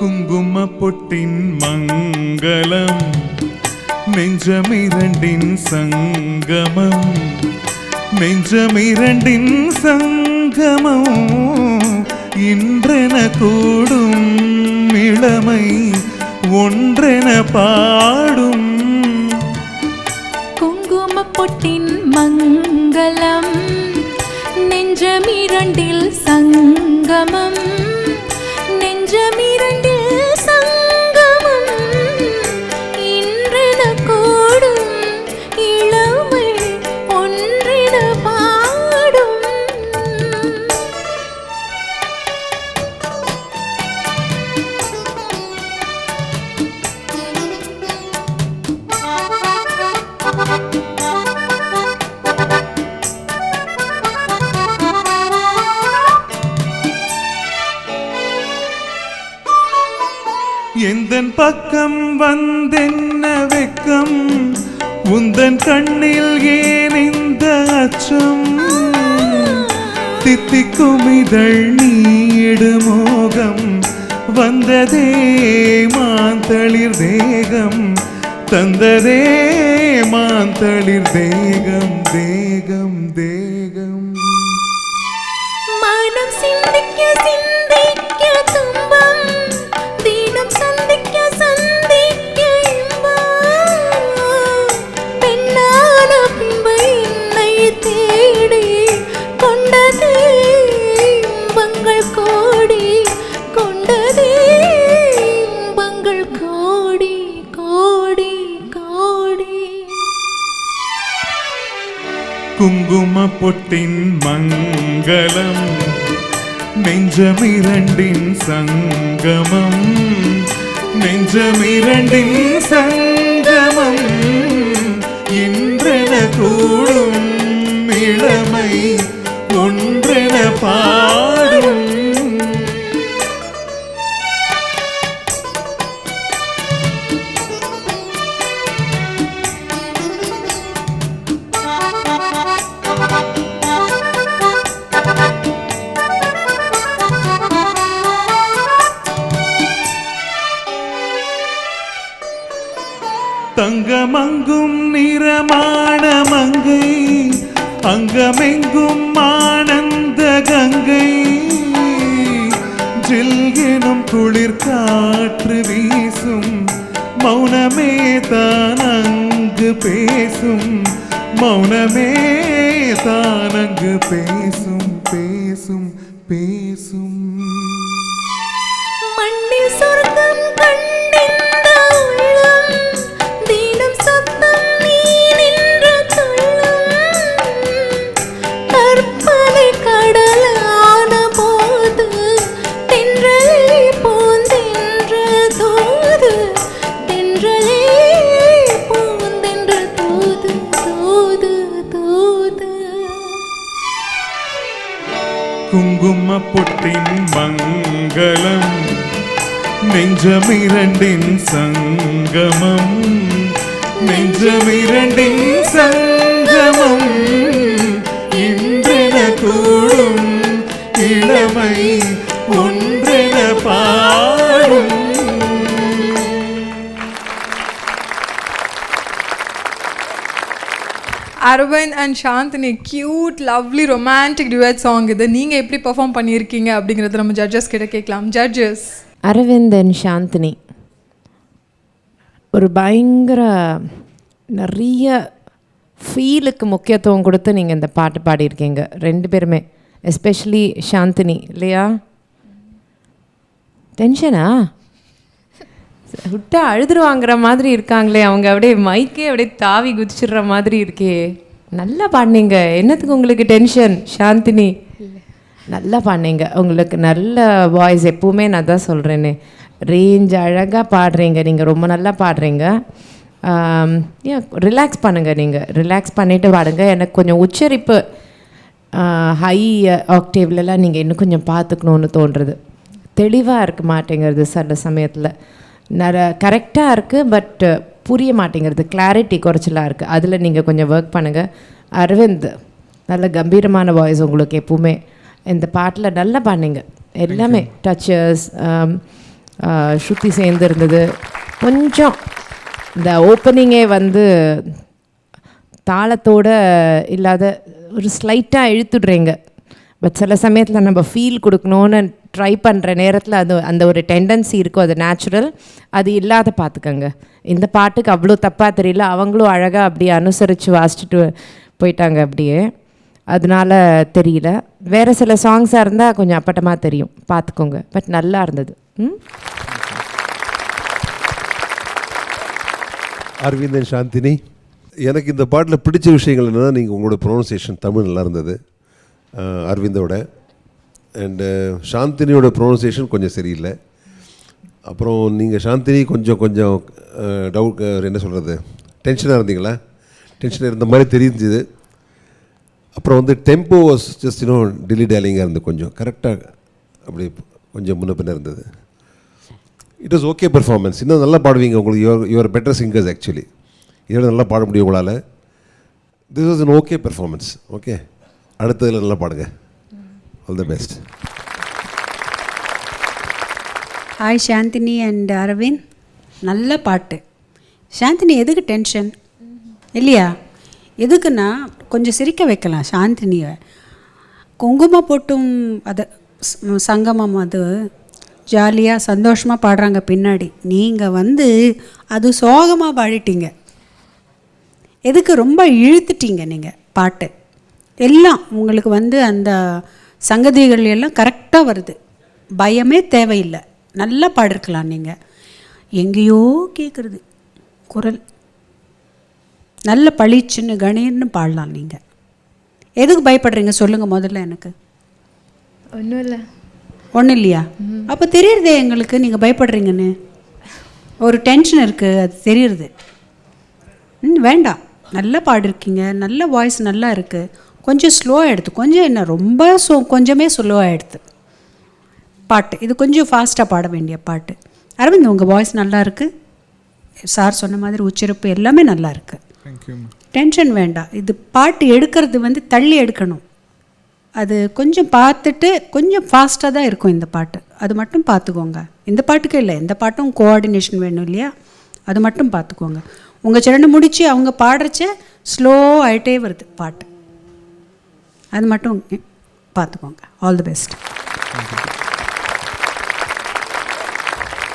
குங்கும பொட்டின் மங்களம் நெஞ்சமிரண்டின் சங்கமம் நெஞ்சமிரண்டின் சங்கமம். இன்றென கூடும் இளமை ஒன்றென பாடும். குங்கும பொட்டின் மங்களம் நெஞ்சமிரண்டில் சங்கமம். எந்தன் பக்கம் வந்தென்ன வெக்கம்? உந்தன் கண்ணில் ஏன் இந்த அச்சம்? தித்திக்கும் இதழ் நீடு மோகம். வந்ததே மாந்தளிர் தேகம். தந்ததே மாந்தளிர் தேகம். தேகம் தேகம். மனம் சிந்திக்க சிந்திக்க இன்பங்கள் கோடி கொண்டதே இன்பங்கள். கோடி கோடி கோடி. குங்கும பொட்டின் மங்களம் நெஞ்சமிரண்டின் சங்கமம் நெஞ்சமிரண்டின் சங்கமம். இன்றென கூடும் இளமை அங்கமங்கும் நிறமான மங்கை அங்கமெங்கும் ஆனந்த கங்கை. ஜில் எனும் குளிர் காற்று வீசும் மௌனமே தான் அங்கு பேசும். மௌனமே தான் அங்கு பேசும் பேசும் பேசும். குங்கும பொட்டின் மங்களம் நெஞ்சமிரண்டின் சங்கமம் நெஞ்சமிரண்டின் சங்கமம். Aravind and Chandini cute lovely romantic duet song இது. நீங்கள் எப்படி பெர்ஃபார்ம் பண்ணியிருக்கீங்க அப்படிங்கிறது நம்ம ஜட்ஜஸ் கிட்ட கேட்கலாம். ஜட்ஜஸ் அரவிந்த் அண்ட் சாந்தினி ஒரு பயங்கர நிறைய ஃபீலுக்கு முக்கியத்துவம் கொடுத்து நீங்கள் இந்த பாட்டு பாடியிருக்கீங்க. ரெண்டு பேருமே. எஸ்பெஷலி சாந்தினி இல்லையா? டென்ஷனா விட்டா அழுதுருவாங்கிற மாதிரி இருக்காங்களே அவங்க அப்படியே மைக்கே அப்படியே தாவி குதிச்சிடுற மாதிரி இருக்கே. நல்லா பாடினீங்க என்னத்துக்கு உங்களுக்கு டென்ஷன் சாந்தினி. நல்லா பாடினீங்க உங்களுக்கு நல்ல வாய்ஸ் எப்பவுமே நான் தான் சொல்கிறேனே ரேஞ்ச் அழகாக பாடுறீங்க. நீங்கள் ரொம்ப நல்லா பாடுறீங்க. ஏன் ரிலாக்ஸ் பண்ணுங்கள் நீங்கள் ரிலாக்ஸ் பண்ணிவிட்டு பாடுங்க எனக்கு கொஞ்சம் உச்சரிப்பு ஹை ஆக்டேவ்லலாம் நீங்கள் இன்னும் கொஞ்சம் பார்த்துக்கணுன்னு தோன்றுறது தெளிவாக இருக்க மாட்டேங்கிறது சில சமயத்தில். நர கரெக்டாக இருக்குது பட் புரிய மாட்டேங்கிறது. கிளாரிட்டி குறைச்சலாக இருக்குது அதில் நீங்கள் கொஞ்சம் ஒர்க் பண்ணுங்கள் அரவிந்த் நல்ல கம்பீரமான வாய்ஸ் உங்களுக்கு எப்பவுமே. இந்த பாட்டில் நல்லா பண்ணீங்க எல்லாமே டச்சஸ் ஸ்ருதி சேர்ந்து இருந்தது. கொஞ்சம் இந்த ஓப்பனிங்கே வந்து தாளத்தோட இல்லாத ஒரு ஸ்லைட்டாக இழுத்துடுறீங்க. பட் சில சமயத்தில் நம்ம ஃபீல் கொடுக்கணுன்னு ட்ரை பண்ணுற நேரத்தில் அது அந்த ஒரு டெண்டன்சி இருக்கும். அது நேச்சுரல் அது இல்லாத பார்த்துக்கங்க இந்த பாட்டுக்கு அவ்வளோ தப்பாக தெரியல. அவங்களும் அழகாக அப்படியே அனுசரித்து வாசிச்சுட்டு போயிட்டாங்க அப்படியே. அதனால தெரியல. வேறு சில சாங்ஸாக இருந்தால் கொஞ்சம் அப்பட்டமாக தெரியும். பார்த்துக்கோங்க பட் நல்லா இருந்தது. ம்? அரவிந்த் சாந்தினி எனக்கு இந்த பாட்டில் பிடிச்ச விஷயங்கள் என்னென்னா நீங்கள் உங்களோட ப்ரொனன்சியேஷன் தமிழ் நல்லா இருந்தது. அரவிந்தோட. அண்டு சாந்தினியோட ப்ரொனன்சியேஷன் கொஞ்சம் சரியில்லை. அப்புறம் நீங்கள் சாந்தினி கொஞ்சம் கொஞ்சம் டவுட் என்ன சொல்கிறது டென்ஷனாக இருந்தீங்களா? டென்ஷனாக இருந்த மாதிரி தெரிஞ்சுது. அப்புறம் வந்து டெம்போ வாஸ் ஜஸ்ட் இன்னும் டில்லி டேலிங்காக இருந்து கொஞ்சம். கரெக்டாக அப்படி கொஞ்சம் முன்ன பின்ன இருந்தது. இட் இஸ் ஓகே பெர்ஃபார்மன்ஸ் இன்னும் நல்லா பாடுவீங்க உங்களுக்கு. Your your better singers actually இதோட நல்லா பாட முடியும் உங்களால். This was in okay performance okay அடுத்ததில் நல்லா பாடுங்க. All the best hi Chandini and Aravind நல்ல பாட்டு. சாந்தினி எதுக்கு டென்ஷன் இல்லையா? எதுக்குன்னா கொஞ்சம் சிரிக்க வைக்கலாம் சாந்தினியை குங்குமம் போட்டும் அது சங்கமம் அது. ஜாலியாக சந்தோஷமாக பாடுறாங்க பின்னாடி. நீங்கள் வந்து அது சோகமாக பாடிட்டீங்க. எதுக்கு ரொம்ப இழுத்துட்டீங்க நீங்கள் பாட்டு? எல்லாம் உங்களுக்கு வந்து அந்த சங்கதிகள் எல்லாம் கரெக்டாக வருது. பயமே தேவையில்லை. நல்லா பாடிருக்கலாம் நீங்கள் எங்கேயோ கேட்குறது குரல். நல்ல பளிச்சுன்னு கணீர்னு பாடலாம் நீங்கள் எதுக்கு பயப்படுறீங்க? சொல்லுங்கள் முதல்ல எனக்கு. ஒன்றும் இல்லை. ஒன்றும் இல்லையா? அப்போ தெரியுறதே எங்களுக்கு. நீங்கள் பயப்படுறீங்கன்னு. ஒரு டென்ஷன் இருக்குது அது தெரியுறது. ம் வேண்டாம். நல்லா பாடிருக்கீங்க. நல்ல வாய்ஸ் நல்லா இருக்குது கொஞ்சம் ஸ்லோவாக எடுத்து கொஞ்சம் என்ன ரொம்ப சோ கொஞ்சமே ஸ்லோவாக எடுத்து. பாட்டு இது கொஞ்சம் ஃபாஸ்ட்டாக பாட வேண்டிய பாட்டு. அரவிந்த் உங்கள் வாய்ஸ் நல்லா இருக்குது சார் சொன்ன மாதிரி உச்சரிப்பு எல்லாமே நல்லா இருக்குது டென்ஷன் வேண்டாம். இது பாட்டு எடுக்கிறது வந்து தள்ளி எடுக்கணும். அது கொஞ்சம் பார்த்துட்டு கொஞ்சம் ஃபாஸ்ட்டாக தான் இருக்கும் இந்த பாட்டு. அது மட்டும் பார்த்துக்கோங்க. இந்த பாட்டுக்கு இல்லை எந்த பாட்டும் கோஆர்டினேஷன் வேணும் இல்லையா? அது மட்டும் பார்த்துக்கோங்க. உங்கள் சரணம் முடித்து அவங்க பாடுறச்ச ஸ்லோ ஆகிட்டே வருது பாட்டு. அது மட்டும் பார்த்துக்கோங்க. All the best